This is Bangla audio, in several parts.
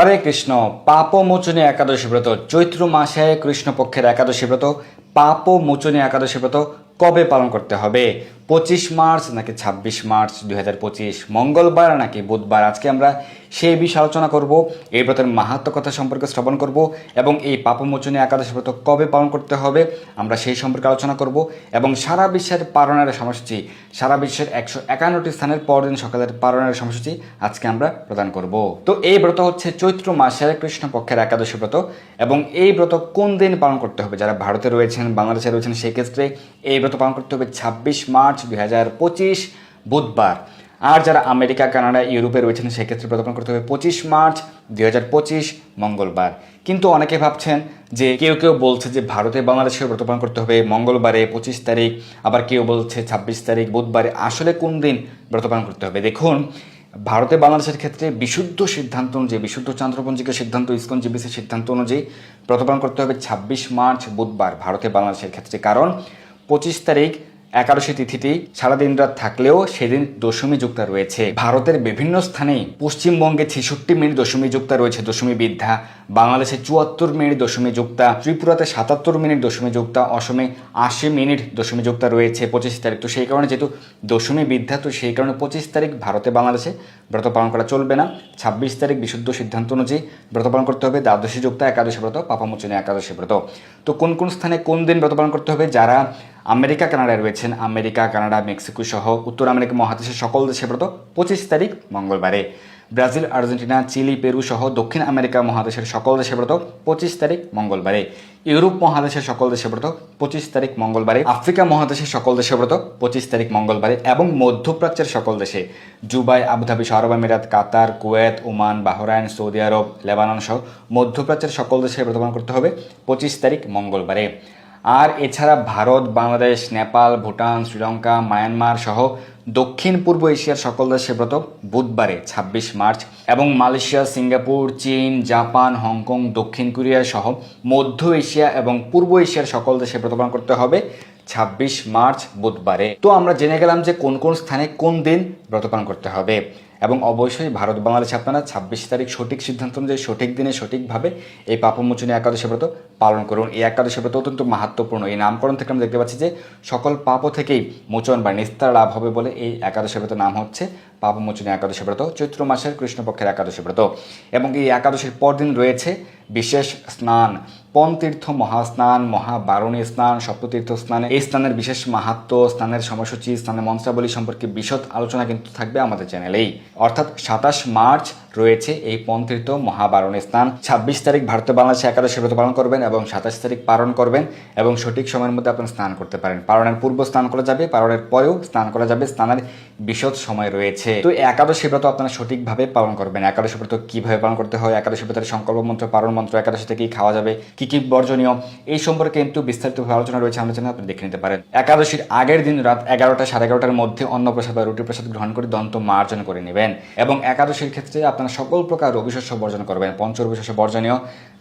হরে কৃষ্ণ পাপ মোচনী একাদশী ব্রত, চৈত্র মাসে কৃষ্ণপক্ষের একাদশী ব্রত পাপ মোচনী একাদশী ব্রত কবে পালন করতে হবে? পঁচিশ মার্চ নাকি ছাব্বিশ মার্চ দুই হাজার পঁচিশ, মঙ্গলবার নাকি বুধবার, আজকে আমরা সেই বিষয়ে আলোচনা করব। এই ব্রতের মাহাত্ম কথা সম্পর্কে শ্রবণ করব এবং এই পাপমোচনী একাদশ ব্রত কবে পালন করতে হবে আমরা সেই সম্পর্কে আলোচনা করব এবং সারা বিশ্বের পালনের সময়সূচি, সারা বিশ্বের একশো একান্নটি স্থানের পরদিন সকালের পালনের সময়সূচি আজকে আমরা প্রদান করব। তো এই ব্রত হচ্ছে চৈত্র মাসের কৃষ্ণপক্ষের একাদশী ব্রত এবং এই ব্রত কোন দিন পালন করতে হবে? যারা ভারতে রয়েছেন, বাংলাদেশে রয়েছেন, সেই ক্ষেত্রে এই ব্রত পালন করতে হবে ছাব্বিশ মার্চ দুই হাজার পঁচিশ বুধবার। আর যারা আমেরিকা, কানাডা, ইউরোপে রয়েছেন, সেক্ষেত্রে প্রদান করতে হবে পঁচিশ মার্চ দুই হাজার পঁচিশ মঙ্গলবার। কিন্তু অনেকে ভাবছেন যে কেউ কেউ বলছে যে ভারতে বাংলাদেশে পালন করতে হবে মঙ্গলবারে পঁচিশ তারিখ, আবার কেউ বলছে ছাব্বিশ তারিখ বুধবারে। আসলে কোন দিন ব্রত পালন করতে হবে? দেখুন, ভারতে বাংলাদেশের ক্ষেত্রে বিশুদ্ধ সিদ্ধান্ত অনুযায়ী, বিশুদ্ধ চন্দ্রপঞ্জিকা সিদ্ধান্ত, ইস্কন জিবিসির সিদ্ধান্ত অনুযায়ী ব্রত পালন করতে হবে ছাব্বিশ মার্চ বুধবার ভারতে বাংলাদেশের ক্ষেত্রে। কারণ পঁচিশ তারিখ একাদশী তিথিটি সারাদিন রাত থাকলেও সেদিন দশমী যুক্তা রয়েছে। ভারতের বিভিন্ন স্থানে পশ্চিমবঙ্গে ছেষট্টি মিনিট দশমী যুক্তা রয়েছে দশমী বিদ্যা বাংলাদেশে চুয়াত্তর মিনিট দশমী যুক্তা ত্রিপুরাতে সাতাত্তর মিনিট দশমী যুক্তা অসমে আশি মিনিট দশমী যুক্তা রয়েছে পঁচিশ তারিখ। তো সেই কারণে যেহেতু দশমী বিদ্যা তো সেই কারণে পঁচিশ তারিখ ভারতে বাংলাদেশে ব্রত পালন করা চলবে না। ছাব্বিশ তারিখ বিশুদ্ধ সিদ্ধান্ত অনুযায়ী ব্রত পালন করতে হবে। দ্বাদশী যুক্তা একাদশী ব্রত, পাপামোচনী একাদশী ব্রত। তো কোন কোন স্থানে কোন দিন ব্রত পালন করতে হবে? যারা আমেরিকা, কানাডায় রয়েছেন আমেরিকা, কানাডা, মেক্সিকো সহ উত্তর আমেরিকা মহাদেশের সকল দেশে ব্রত পঁচিশ তারিখ মঙ্গলবারে। ব্রাজিল, আর্জেন্টিনা, চিলি, পেরু সহ দক্ষিণ আমেরিকা মহাদেশের সকল দেশে ব্রত পঁচিশ তারিখ মঙ্গলবারে। ইউরোপ মহাদেশের সকল দেশে ব্রত পঁচিশ তারিখ মঙ্গলবারে। আফ্রিকা মহাদেশের সকল দেশে ব্রত পঁচিশ তারিখ মঙ্গলবারে এবং মধ্যপ্রাচ্যের সকল দেশে। জুবাই, আবুধাবি আরব আমিরাত, Qatar, Kuwait, Oman, Bahrain, Saudi আরব, লেবানন সহ মধ্যপ্রাচ্যের সকল দেশে ব্রত করতে হবে পঁচিশ তারিখ মঙ্গলবারে। আর এছাড়া ভারত, বাংলাদেশ, নেপাল, ভুটান, শ্রীলঙ্কা, মায়ানমার সহ দক্ষিণ পূর্ব এশিয়ার সকল দেশে ব্রত বুধবারে, ছাব্বিশ মার্চ, এবং মালয়েশিয়া, সিঙ্গাপুর, চীন, জাপান, হংকং, দক্ষিণ কোরিয়া সহ মধ্য এশিয়া এবং পূর্ব এশিয়ার সকল দেশে ব্রত পালন করতে হবে ছাব্বিশ মার্চ বুধবারে। তো আমরা জেনে গেলাম যে কোন কোন স্থানে কোন দিন ব্রত পালন করতে হবে। এবং অবশ্যই ভারত বাংলাদেশে আপনারা ছাব্বিশ তারিখ সঠিক সিদ্ধান্ত অনুযায়ী, সঠিক দিনে সঠিকভাবে এই পাপমোচনী একাদশী ব্রত পালন করুন। এই একাদশী ব্রত অত্যন্ত মাহাত্মপূর্ণ এই নামকরণ থেকে আমরা দেখতে পাচ্ছি যে সকল পাপ থেকেই মোচন বা নিস্তার লাভ হবে বলে এই একাদশী ব্রত নাম হচ্ছে পাপমোচনী একাদশী ব্রত, চৈত্র মাসের কৃষ্ণপক্ষের একাদশী ব্রত। এবং এই একাদশীর পরদিন রয়েছে বিশেষ স্নান। পনতীর্থ মহাস্নান, মহাবারণী স্নান, সপ্ততীর্থ স্নানে এই স্নানের বিশেষ মাহাত্ম, স্নানের সময়সূচি, স্নানের মন্ত্রাবলী সম্পর্কে বিশদ আলোচনা কিন্তু থাকবে আমাদের চ্যানেলেই। অর্থাৎ সাতাশ মার্চ রয়েছে এই পন্থিত মহাবারণী স্নান ছাব্বিশ তারিখ ভারতীয় বাংলাদেশে একাদশী ব্রত পালন করবেন এবং সাতাশ তারিখ পালন করবেন এবং সঠিক সময়ের মধ্যে আপনার স্নান করতে পারেন। পালনের পূর্ব স্নান করা যাবে, পালনের পরেও স্নান করা যাবে। স্নানের বিশদ সময় রয়েছে। তো একাদশী ব্রত আপনারা সঠিকভাবে পালন করবেন। একাদশী ব্রত কীভাবে পালন করতে হয়? একাদশী ব্রতের সংকল্প মন্ত্র পালন মন্ত্র একাদশীতে কি খাওয়া যাবে? কি কি বর্জনীয়? এই সম্পর্কে কিন্তু বিস্তারিতভাবে আলোচনা রয়েছে। চ্যানেলে আপনি দেখে নিতে পারেন। একাদশীর আগের দিন রাত এগারোটা সাড়ে এগারোটার মধ্যে অন্নপ্রসাদ বা রুটি প্রসাদ গ্রহণ করে দন্ত মার্জন করে নেবেন। এবং একাদশীর ক্ষেত্রে আপনারা সকল প্রকার রবিশস্য বর্জন করবেন পঞ্চরবিশস্য বর্জনীয়।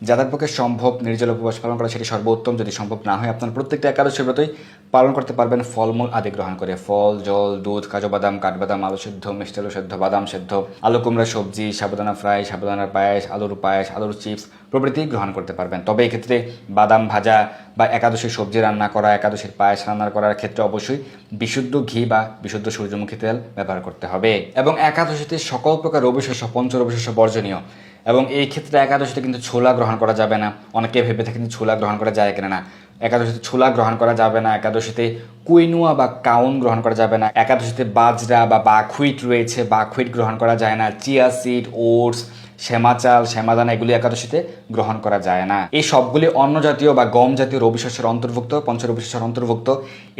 যাদের পক্ষে সম্ভব নির্জল উপবাস পালন করা সেটি সর্বোত্তম। যদি সম্ভব না হয়, আপনার প্রত্যেকটা একাদশীর ব্রতই পালন করতে পারবেন। ফলমূল আদি গ্রহণ করে ফল, জল, দুধ, কাজু বাদাম, কাঠবাদাম, আলু সেদ্ধ, মিষ্টি আলু সেদ্ধ, বাদাম সেদ্ধ, আলু, কুমড়া, সবজি সাবুদানা ফ্রাই সাবুদানার পায়েস, আলুর পায়েস, আলুর চিপস প্রভৃতি গ্রহণ করতে পারবেন। তবে এক্ষেত্রে বাদাম ভাজা বা একাদশীর সবজি রান্না করা, একাদশীর পায়েস রান্না করার ক্ষেত্রে অবশ্যই বিশুদ্ধ ঘি বা বিশুদ্ধ সূর্যমুখী তেল ব্যবহার করতে হবে। এবং একাদশীতে সকল প্রকার রবিশস্য পঞ্চ রবিশস্য বর্জনীয় এবং এই ক্ষেত্রে একাদশীতে কিন্তু ছোলা গ্রহণ করা যাবে না। অনেকে ভেবে থাকে কিন্তু ছোলা গ্রহণ করা যায় কিনা না। একাদশীতে ছোলা গ্রহণ করা যাবে না, একাদশীতে কুইনুয়া বা কাউন গ্রহণ করা যাবে না। একাদশীতে বাজরা বা বাখুইট রয়েছে, বাখুইট গ্রহণ করা যায় না, চিয়া সিড, ওটস শ্যামা চাল শ্যামাদানা এগুলি একাদশীতে গ্রহণ করা যায় না। এই সবগুলি অন্য জাতীয় বা গম জাতীয় রবিশস্যের অন্তর্ভুক্ত, পঞ্চ রবিশস্যের অন্তর্ভুক্ত।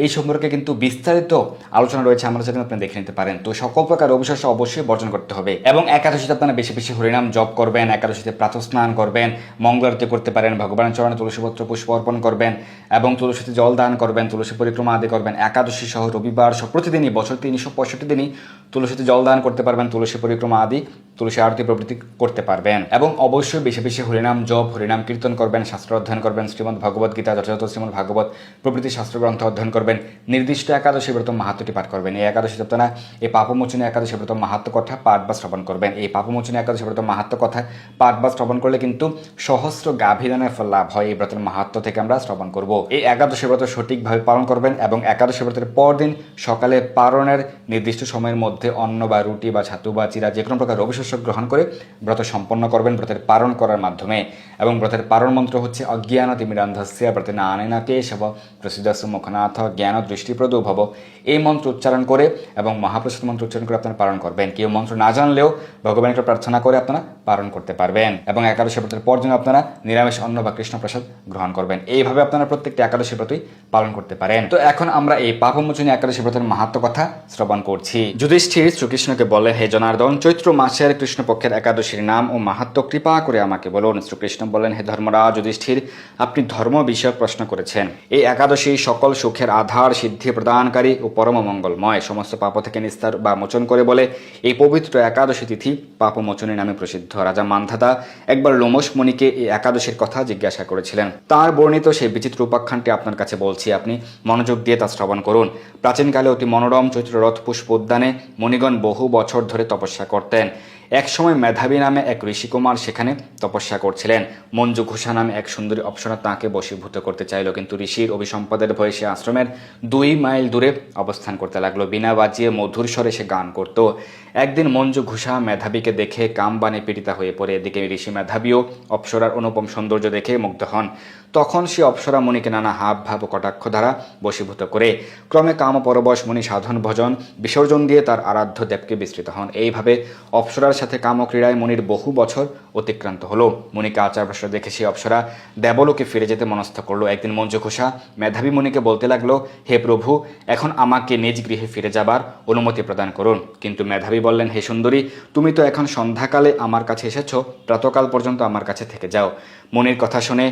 এই সম্পর্কে কিন্তু বিস্তারিত আলোচনা রয়েছে আমাদের সাথে আপনি দেখে নিতে পারেন। তো সকল প্রকার রবিশস্য অবশ্যই বর্জন করতে হবে। এবং একাদশীতে আপনারা বেশি বেশি হরিনাম জপ করবেন, একাদশীতে প্রাতঃস্নান করবেন মঙ্গলারতি করতে পারেন, ভগবানের চরণে তুলসীপত্র পুষ্প অর্পণ করবেন, এবং তুলসীতে জল দান করবেন, তুলসী পরিক্রমা আদি করবেন। একাদশী সহ রবিবার সহ প্রতিদিনই, বছর তিনশো পঁয়ষট্টি দিনই তুলসীতে জলদান করতে পারবেন, তুলসী পরিক্রমা আদি, তুলসী আরতি প্রভৃতি করতে পারবেন। এবং অবশ্যই বেশি বেশি হরিনাম জপ, হরিনাম কীর্তন করবেন, শাস্ত্র অধ্যয়ন করবেন, শ্রীমদ ভগবত গীতা, যথাযথ শ্রীমদ ভাগবত প্রভৃতি শাস্ত্রগ্রন্থ অধ্যয়ন করবেন। নির্দিষ্ট একাদশী ব্রত মাহাত্মটি পাঠ করবেন। এই একাদশী আপনারা এই পাপমোচনী একাদশী ব্রত মাহাত্ম কথা পাঠ বা শ্রবণ করবেন। এই পাপমোচনী একাদশী ব্রত মাহাত্ম কথা পাঠ বা শ্রবণ করলে কিন্তু সহস্র গাভীদানের ফল লাভ হয়। এই ব্রতের মাহাত্ম থেকে আমরা শ্রবণ করব। এই একাদশী ব্রত সঠিকভাবে পালন করবেন এবং একাদশী ব্রতের পরদিন সকালে পারণের নির্দিষ্ট সময়ের মধ্যে অন্ন বা রুটি বা ছাতু বা চিরা যে কোনো প্রকার রবিশস্য গ্রহণ করে ব্রত সম্পন্ন করবেন ব্রতের পালন করার মাধ্যমে। এবং ব্রতের পালন মন্ত্র হচ্ছে অজ্ঞান তিমিরান্ধস্য ব্রতে না আনেনা কেশব প্রসিদ্ধস্য মুখনাথ জ্ঞান দৃষ্টিপ্রদ ভব। এই মন্ত্র উচ্চারণ করে এবং মহাপ্রসাদ মন্ত্র উচ্চারণ করে আপনারা পালন করবেন। কেউ মন্ত্র না জানলেও ভগবানকে প্রার্থনা করে আপনারা পালন করতে পারবেন। এবং একাদশী ব্রতের পর যেন আপনারা নিরামিষ অন্ন বা কৃষ্ণ প্রসাদ গ্রহণ করবেন। এইভাবে আপনারা প্রত্যেকটি একাদশী ব্রতই পালন করতে পারেন। তো এখন আমরা এই পাপমোচনী একাদশী ব্রতের মাহাত্ম কথা শ্রবণ করছি। যুধিষ্ঠির শ্রীকৃষ্ণকে বলে, হে জনার্দন, চৈত্র মাসের কৃষ্ণপক্ষের একাদশীর নাম ও মাহাত্ম কৃপা করে আমাকে বলুন। শ্রীকৃষ্ণ বলেন, হে ধর্মরাজ যুধিষ্ঠির, আপনি ধর্ম বিষয়ক প্রশ্ন করেছেন। এই একাদশী সকল সুখের আধার সিদ্ধি প্রদানকারী ও পরম মঙ্গলময়। সমস্ত পাপ থেকে নিস্তার বা মোচন করে বলে, এই পবিত্র একাদশী তিথি পাপমোচনী নামে প্রসিদ্ধ। রাজা মান্ধাতা একবার লোমস মুনিকে এই একাদশীর কথা জিজ্ঞাসা করেছিলেন। তার বর্ণিত সেই বিচিত্র উপাখ্যানটি আপনার কাছে বলছি, আপনি মনোযোগ দিয়ে তা শ্রবণ করুন। প্রাচীনকালে অতি মনোরম চৈত্র রথ পুষ্প উদ্যানে মণিগণ বহু বছর ধরে তপস্যা করতেন। একসময় মেধাবী নামে এক ঋষিকুমার সেখানে তপস্যা করছিলেন। মঞ্জু ঘোষা নামে এক সুন্দরী অপ্সরা তাঁকে বশীভূত করতে চাইল, কিন্তু ঋষির অভিসম্পদের ভয়ে সে আশ্রমের দুই মাইল দূরে অবস্থান করতে লাগল। বিনা বাজিয়ে মধুর স্বরে সে গান করত। একদিন মঞ্জু ঘোষা মেধাবীকে দেখে কামবানে পীড়িতা হয়ে পড়ে। এদিকে ঋষি মেধাবীও অপ্সরার অনুপম সৌন্দর্য দেখে মুগ্ধ হন। তখন সে অপ্সরা মুনিকে নানা হাব ভাব কটাক্ষ দ্বারা বশীভূত করে, ক্রমে কাম পরবশ মুনি সাধন ভজন, বিসর্জন দিয়ে তার আরাধ্য দেবকে বিস্তৃত হন। এইভাবে অপ্সরার সাথে কামক্রীড়ায় মুনির বহু বছর অতিক্রান্ত হলো। মুনিকে আচার ভাষা দেখে সে অপ্সরা দেবলোকে ফিরে যেতে মনস্থ করল। একদিন মঞ্জু ঘোষা মেধাবী মুনিকে বলতে লাগল, হে প্রভু, এখন আমাকে নিজ গৃহে ফিরে যাবার অনুমতি প্রদান করুন। কিন্তু মেধাবী বললেন, হে সুন্দরী, তুমি তো এখন সন্ধ্যাকালে আমার কাছে এসেছ, প্রাতকাল পর্যন্ত আমার কাছে থেকে যাও। মুনির কথা শুনে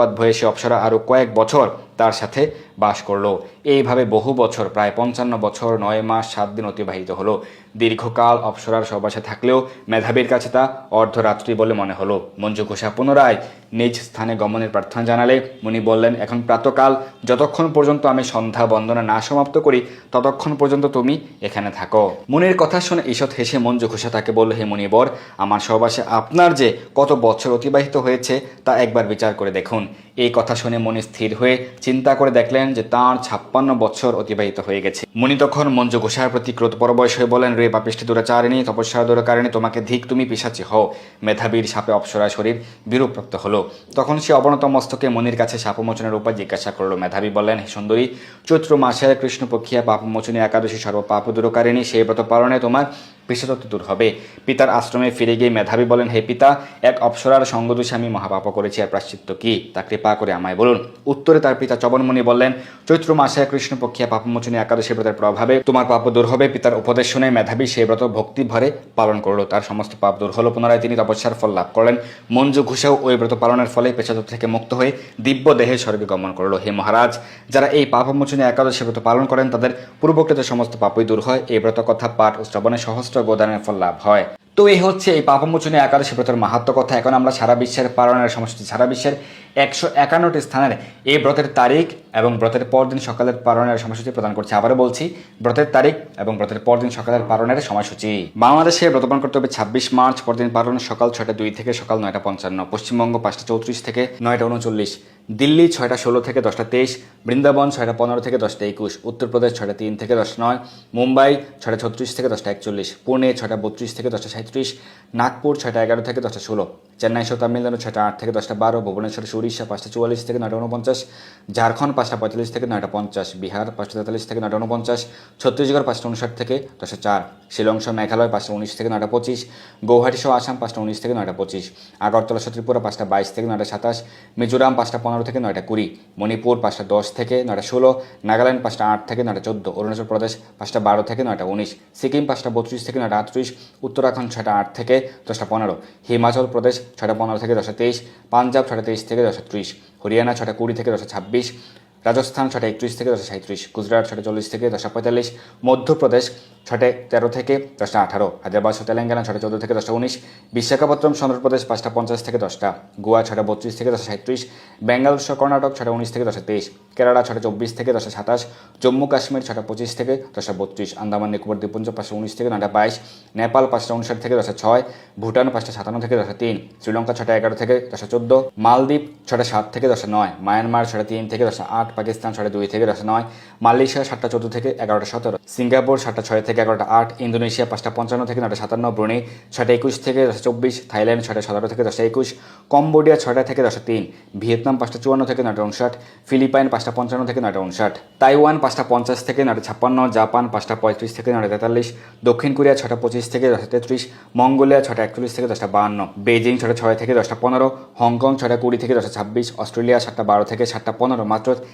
অভিসম্পাদ ভয়ে সে অপ্সরা আরও কয়েক বছর তার সাথে বাস করল। এইভাবে বহু বছর, প্রায় পঞ্চান্ন বছর, নয় মাস, সাত দিন অতিবাহিত হলো। দীর্ঘকাল অপ্সরার সবাসে থাকলেও মেধাবীর কাছে তা অর্ধরাত্রি বলে মনে হলো। মঞ্জু ঘোষা, পুনরায় নিজ স্থানে গমনের প্রার্থনা জানালে মুনি বললেন, এখন প্রাতকাল, যতক্ষণ পর্যন্ত আমি সন্ধ্যা বন্দনা না সমাপ্ত করি, ততক্ষণ পর্যন্ত তুমি এখানে থাকো। মুনির কথা শুনে ঈষৎ হেসে মঞ্জু ঘোষা তাকে বলল, হে মুনিবর, আমার সহবাসে আপনার যে কত বছর অতিবাহিত হয়েছে, তা একবার বিচার করে দেখুন। এই কথা শুনে মনি স্থির হয়ে চিন্তা করে দেখলেন যে তাঁর ছাপ্পান্ন বছর অতিবাহিত হয়ে গেছে। মনি তখন মঞ্জু ঘোষার প্রতি ক্রোধ পরবশ হয়ে বলেন, রে পাপিষ্টি দুরাচারিণী তপস্যা দুরাকারিণী তোমাকে ধিক তুমি পিসাচি হও। মেধাবীর সাপে অপসরা শরীর বিরূপপ্রাপ্ত হলো। তখন সে অবনত মস্তকে মনির কাছে সাপমোচনের উপায় জিজ্ঞাসা করল। মেধাবী বললেন, হে সুন্দরী, চৈত্র মাসের কৃষ্ণপক্ষিয়া পাপমোচনী একাদশী সর্বপাপ দূরকারিণী, সেই ব্রত পালনে তোমার পিসাচত্ব দূর হবে। পিতার আশ্রমে ফিরে গিয়ে মেধাবী বলেন, হে পিতা, এক অপসরার সঙ্গদোষে আমি মহাপাপ করেছি, আর প্রাশ্চিত্য কি? তা কৃপা করে আমায় বলুন। উত্তরে তার পিতা চবনমণি বললেন, চৈত্র মাসে কৃষ্ণপক্ষিয়া পাপমোচনী একাদশী ব্রতের প্রভাবে তোমার পাপ দূর হবে। পিতার উপদেশ শুনে মেধাবী সেই ব্রত ভক্তি ভরে পালন করল। তার সমস্ত পাপ দূর হলো। পুনরায় তিনি তপস্যার ফল লাভ করলেন। মঞ্জু ঘুষেও ওই ব্রত পালনের ফলে পেশাদত থেকে মুক্ত হয়ে দিব্য দেহে স্বর্গে গমন করল। হে মহারাজ, যারা এই পাপমোচনী একাদশী ব্রত পালন করেন, তাদের পূর্বকৃত সমস্ত পাপই দূর হয়। এই ব্রত কথা পাঠ ও শ্রবণে সহস্র গোদানের ফল লাভ হয়। তো এই হচ্ছে এই পাপমোচনী একাদশী ব্রতের মাহাত্ম কথা। এখন আমরা সারা বিশ্বের পালনের সমষ্টি, সারা বিশ্বের একশো একান্নটি স্থানের এই ব্রতের তারিখ এবং ব্রতের পরদিন সকালের পালনের সময়সূচি প্রদান করছে। আবারও বলছি, ব্রতের তারিখ এবং ব্রতের পরদিন সকালের পালনের সময়সূচি। বাংলাদেশে ব্রত পালন করতে হবে ছাব্বিশ মার্চ পরদিন পালন সকাল ছয়টা দুই থেকে সকাল নয়টা পঞ্চান্ন, পশ্চিমবঙ্গ পাঁচটা চৌত্রিশ থেকে নয়টা উনচল্লিশ, দিল্লি ছয়টা ষোলো থেকে দশটা তেইশ, বৃন্দাবন ছয়টা পনেরো থেকে দশটা একুশ, উত্তরপ্রদেশ ছয়টা তিন থেকে দশটা নয়, মুম্বাই ছয়টা ছত্রিশ থেকে দশটা একচল্লিশ, পুনে ছয়টা বত্রিশ থেকে দশটা সাঁত্রিশ নাগপুর ছয়টা এগারো থেকে দশটা ষোলো, চেন্নাই সহ তামিলনাড়ু ছয়টা আট থেকে দশটা বারো, ভুবনেশ্বর উড়িষ্যা পাঁচটা চুয়াল্লিশ থেকে নয়টা উনপঞ্চাশ, ঝাড়খণ্ড পাঁচটা পঁয়তাল্লিশ থেকে নয়টা পঞ্চাশ বিহার পাঁচটা তেতাল্লিশ থেকে নয়টা উনপঞ্চাশ ছত্তিশগড় পাঁচটা উনষাট থেকে দশটা চার শিলং সহ মেঘালয় পাঁচটা উনিশ থেকে নয়টা পঁচিশ গৌহাটি সহ আসাম পাঁচটা উনিশ থেকে নয়টা পঁচিশ আগরতলা সহ ত্রিপুরা পাঁচটা বাইশ থেকে নয়টা সাতাশ মিজোরাম পাঁচটা পনেরো থেকে নয়টা কুড়ি মণিপুর পাঁচটা দশ থেকে নয়টা ষোলো নাগাল্যান্ড পাঁচটা আট থেকে নয়টা চোদ্দ অরুণাচল প্রদেশ পাঁচটা বারো থেকে নয়টা উনিশ সিকিম পাঁচটা বত্রিশ থেকে নয়টা আটত্রিশ উত্তরাখণ্ড ছয়টা আট থেকে দশটা পনেরো হিমাচল প্রদেশ ছয়টা পনেরো থেকে দশটা তেইশ পাঞ্জাব ছটা তেইশ থেকে দশটা ত্রিশ হরিয়ানা ছটা কুড়ি থেকে দশটা ছাব্বিশ রাজস্থান ছটা একত্রিশ থেকে দশটা সাঁত্রিশ গুজরাট ছটা চল্লিশ থেকে দশটা পঁয়তাল্লিশ মধ্যপ্রদেশ ছটে তেরো থেকে দশটা আঠারো হায়দ্রাবাদ ও তেলেঙ্গানা ছটা চোদ্দ থেকে দশটা উনিশ বিশাখাপত্তনম চন্দ্রপ্রদেশ পাঁচটা পঞ্চাশ থেকে দশটা গোয়া ছটা বত্রিশ থেকে দশটা সাঁত্রিশ বেঙ্গল কর্ণাটক ছটা উনিশ থেকে দশটা তেইশ কেরালা ছটা চব্বিশ থেকে দশটা সাতাশ জম্মু কাশ্মীর ছটা পঁচিশ থেকে দশটা বত্রিশ আন্দামান নিকোবর দ্বীপপুঞ্জ পাঁচশো উনিশ থেকে নটা বাইশ নেপাল পাঁচটা উনষাট থেকে দশটা ছয় ভুটান পাঁচটা সাতান্ন থেকে দশটা তিন শ্রীলঙ্কা ছটা এগারো থেকে দশটা চোদ্দ মালদ্বীপ ছটা সাত থেকে দশটা নয় মায়ানমার ছটা তিন থেকে দশটা আট পাকিস্তান ছটা দুই থেকে দশটা নয়। মালয়েশিয়া সাতটা চোদ্দ থেকে এগারোটা সতেরো। সিঙ্গাপুর সাতটা ছয় থেকে এগারোটা আট। ইন্দোনেশিয়া পাঁচটা পঞ্চান্ন থেকে নটা সাতান্ন। ব্রুনেই ছটা একুশ থেকে দশটা চব্বিশ। থাইল্যান্ড ছটা সতেরো থেকে দশটা একুশ। কম্বোডিয়া ছটা থেকে দশটা তিন। ভিয়েতনাম পাঁচটা চুয়ান্ন থেকে নটা উনষাট। ফিলিপাইন পাঁচটা পঞ্চান্ন থেকে নটা উনষাট। তাইওয়ান পাঁচটা পঞ্চাশ থেকে নটা ছাপ্পান্ন। জাপান পাঁচটা পঁয়ত্রিশ থেকে নটা তেতাল্লিশ। দক্ষিণ কোরিয়া ছটা পঁচিশ থেকে দশটা তেত্রিশ। মঙ্গোলিয়া ছটা একচল্লিশ থেকে দশটা বাহান্ন। বেজিং ছটা ছয় থেকে দশটা পনেরো। হংকং ছটা কুড়ি থেকে দশটা ছাব্বিশ। অস্ট্রেলিয়া সাতটা বারো থেকে সাতটা পনেরো। মাত্র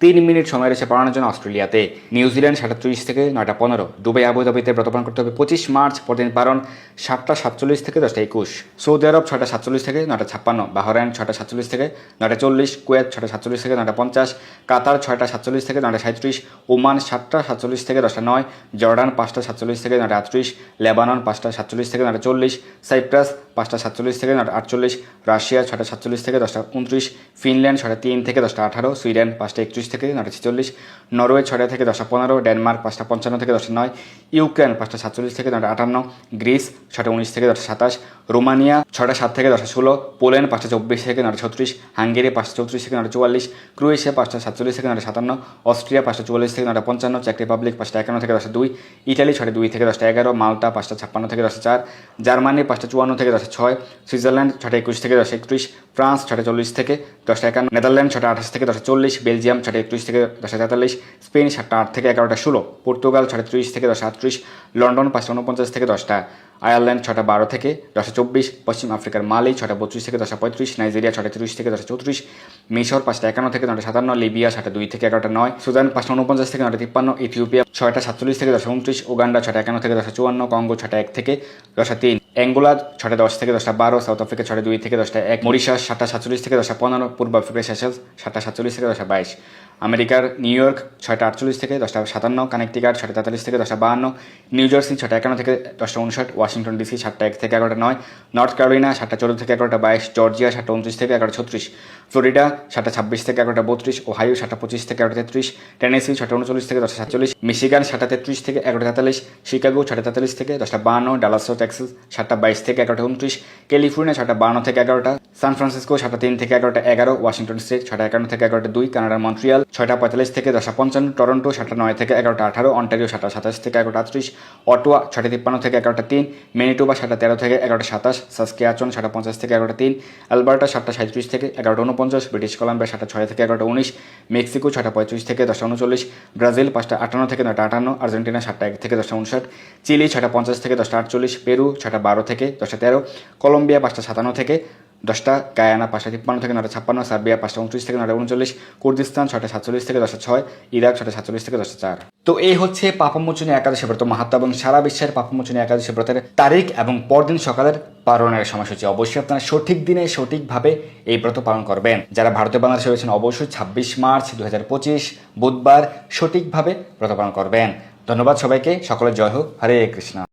তিন মিনিট সময় রয়েছে পড়ানোর জন্য অস্ট্রেলিয়াতে নিউজিল্যান্ড সাতটা ত্রিশ থেকে নয়টা পনেরো দুবাই আবুধাবিতে ব্রতপান করতে হবে পঁচিশ মার্চ পরদিন পালন সাতটা সাতচল্লিশ থেকে দশটা একুশ সৌদি আরব ছটা সাতচল্লিশ থেকে নয়টা ছাপ্পান্ন বাহরাইন ছটা সাতচল্লিশ থেকে নয়টা চল্লিশ কুয়েত ছটা সাতচল্লিশ থেকে নয়টা পঞ্চাশ কাতার ছয়টা সাতচল্লিশ থেকে নয়টা সাঁত্রিশ ওমান সাতটা সাতচল্লিশ থেকে দশটা নয় জর্ডান পাঁচটা সাতচল্লিশ থেকে নয়টা আটত্রিশ লেবানন পাঁচটা সাতচল্লিশ থেকে নয়টা চল্লিশ সাইপ্রাস পাঁচটা সাতচল্লিশ থেকে নয়টা আটচল্লিশ রাশিয়া ছটা সাতচল্লিশ থেকে দশটা উনত্রিশ ফিনল্যান্ড ছটা তিন থেকে দশটা আঠারো সুইডেন পাঁচটা একত্রিশ থেকে নয়টা ছেচল্লিশ নরওয়ে ছটা থেকে দশটা পনেরো ডেনমার্ক পাঁচটা পঞ্চান্ন থেকে দশটা নয় ইউক্রেন পাঁচটা সাতচল্লিশ থেকে নয়টা আটান্ন গ্রিস ছটা উনিশ থেকে দশটা সাতাশ রোমানিয়া ছটা সাত থেকে দশটা ষোলো পোল্যান্ড পাঁচটা চব্বিশ থেকে নয়টা ছত্রিশ হাঙ্গেরি পাঁচটা চৌত্রিশ থেকে নয়টা চুয়াল্লিশ ক্রোয়েশিয়া পাঁচটা সাতচল্লিশ থেকে নয়টা সাতান্ন অস্ট্রিয়া পাঁচটা চুয়াল্লিশ থেকে নয়টা পঞ্চান্ন চেক রিপাবলিক পাঁচটা একান্ন থেকে দশটা দুই ইটালি ছটা দুই থেকে দশটা এগারো মাল্টা পাঁচটা ছাপ্পান্ন থেকে দশটা চার জার্মানি পাঁচটা চুয়ান্ন থেকে দশটা ছয় সুইজারল্যান্ড ছটা একুশ থেকে দশটা একত্রিশ ফ্রান্স ছটা চল্লিশ থেকে দশটা একান্ন নেদারল্যান্ড ছটা আঠাশ থেকে দশটা চল্লিশ বেলজিয়াম ছটা একত্রিশ থেকে দশটা তেতাল্লিশ স্পেন সাতটা আট থেকে এগারোটা ষোলো পর্তুগাল সাড়ে ত্রিশ থেকে দশটা আটত্রিশ লন্ডন পাঁচটা উনপঞ্চাশ থেকে দশটা আয়ারল্যান্ড ছটা বারো থেকে দশটা চব্বিশ পশ্চিম আফ্রিকার মালি ছটা বত্রিশ থেকে দশটা পঁয়ত্রিশ নাইজেরিয়া ছটা তিরিশ থেকে দশটা চৌত্রিশ মিশর পাঁচটা একান্ন থেকে নটা সাতান্ন লিবিয়া ছটা দুই থেকে এগারোটা নয় সুদান পাঁচটা উনপঞ্চাশ থেকে নটা তিপ্পান্ন ইথিওপিয়া ছয়টা সাতচল্লিশ থেকে দশটা উনত্রিশ উগান্ডা ছটা একান্ন থেকে দশটা চুয়ান্ন কঙ্গো ছটা এক থেকে দশটা তিন অ্যাঙ্গোলা ছটা দশ থেকে দশটা বারো সাউথ আফ্রিকা ছটা দুই থেকে দশটা এক মরিশাস সাতটা সাতচল্লিশ থেকে দশটা পনেরো পূর্ব আফ্রিকা সেশেলস সাতটা সাতচল্লিশ থেকে দশটা বাইশ আমেরিকার নিউ ইয়র্ক ছয়টা আটচল্লিশ থেকে দশটা সাতান্ন, কানেকটিকাট ছটা তেতাল্লিশ থেকে দশটা বাহান্ন, নিউ জার্সি ছটা একান্ন থেকে দশটা উনষাট, ওয়াশিংটন ডিসি সাতটা এক থেকে এগারোটা নয়, নর্থ ক্যারোলিনা সাতটা চোদ্দ থেকে এগারোটা বাইশ, জর্জিয়া সাতটা উনত্রিশ থেকে এগারোটা ছত্রিশ, ফ্লোরিডা সাতটা ছাব্বিশ থেকে এগারোটা বত্রিশ, ওহাইও সাতটা পঁচিশ থেকে এগারোটা তেত্রিশ, টেনেসি ছটা উনচল্লিশ থেকে দশটা সাতচল্লিশ, মিশিগান সাতটা তেত্রিশ থেকে এগারোটা তেতাল্লিশ, শিকাগো ছটা তেতাল্লিশ থেকে দশটা বাহান্ন, ডালাসো টেক্সাস সাতটা বাইশ থেকে এগারোটা উনত্রিশ, ক্যালিফোর্নিয়া ছটা বাহান্ন থেকে এগারোটা, সান ফ্রান্সিসকো ছটা তিন থেকে এগারোটা এগারো, ওয়াশিংটন স্টেট ছটা একান্ন থেকে এগারোটা দুই, কানাডার মন্ট্রিয়াল ছয়টা পঁয়তাল্লিশ থেকে দশটা পঞ্চান্ন, টরন্টো সাতটা নয় থেকে এগারোটা আঠারো, অন্টারিও সাতটা সাতাশ থেকে এগারোটা আটত্রিশ, অটোয়া ছটা তিপ্পান্ন থেকে এগারোটা তিন, মেনিটোবা সাতটা তেরো থেকে এগারোটা সাতাশ, সাসকিয়াচন সাতটা পঞ্চাশ থেকে এগারোটা তিন অ্যালবার্টা সাতটা সাঁত্রিশ থেকে এগারোটা উনপঞ্চাশ, ব্রিটিশ কলাম্বিয়া সাতটা ছয় থেকে এগারোটা উনিশ, মেক্সিকো ছটা পঁয়ত্রিশ থেকে দশটা উনচল্লিশ, ব্রাজিল পাঁচটা আটান্ন থেকে নয়টা আটান্ন, আর্জেন্টিনা সাতটা এক থেকে দশটা উনষাট, চিলি ছটা পঞ্চাশ থেকে দশটা আটচল্লিশ, পেরু ছটা বারো থেকে দশটা তেরো, কলম্বিয়া পাঁচটা সাতান্ন থেকে দশটা, গায়ানা পাঁচটা, তিপ্পান্ন থেকে নটা ছাপ্পান্ন, সার্বিয়া পাঁচটা, উনত্রিশ থেকে নটা উনচল্লিশ, কুর্দিস্তান ছটা সাতচল্লিশ থেকে দশটা ছয়, ইরাক ছটা সাতচল্লিশ থেকে দশটা চার। তো এই হচ্ছে পাপমোচনী একাদশী ব্রত মাহাত্ম এবং সারা বিশ্বের পাপমোচনী একাদশী ব্রতের তারিখ এবং পরদিন সকালের পালনের সময়সূচি। অবশ্যই আপনারা সঠিক দিনে সঠিকভাবে এই ব্রত পালন করবেন। যারা ভারতীয় বাংলাদেশে রয়েছেন, অবশ্যই ছাব্বিশ মার্চ দুই হাজার পঁচিশ বুধবার সঠিকভাবে ব্রত পালন করবেন। ধন্যবাদ সবাইকে। সকলের জয় হোক। হরে কৃষ্ণ।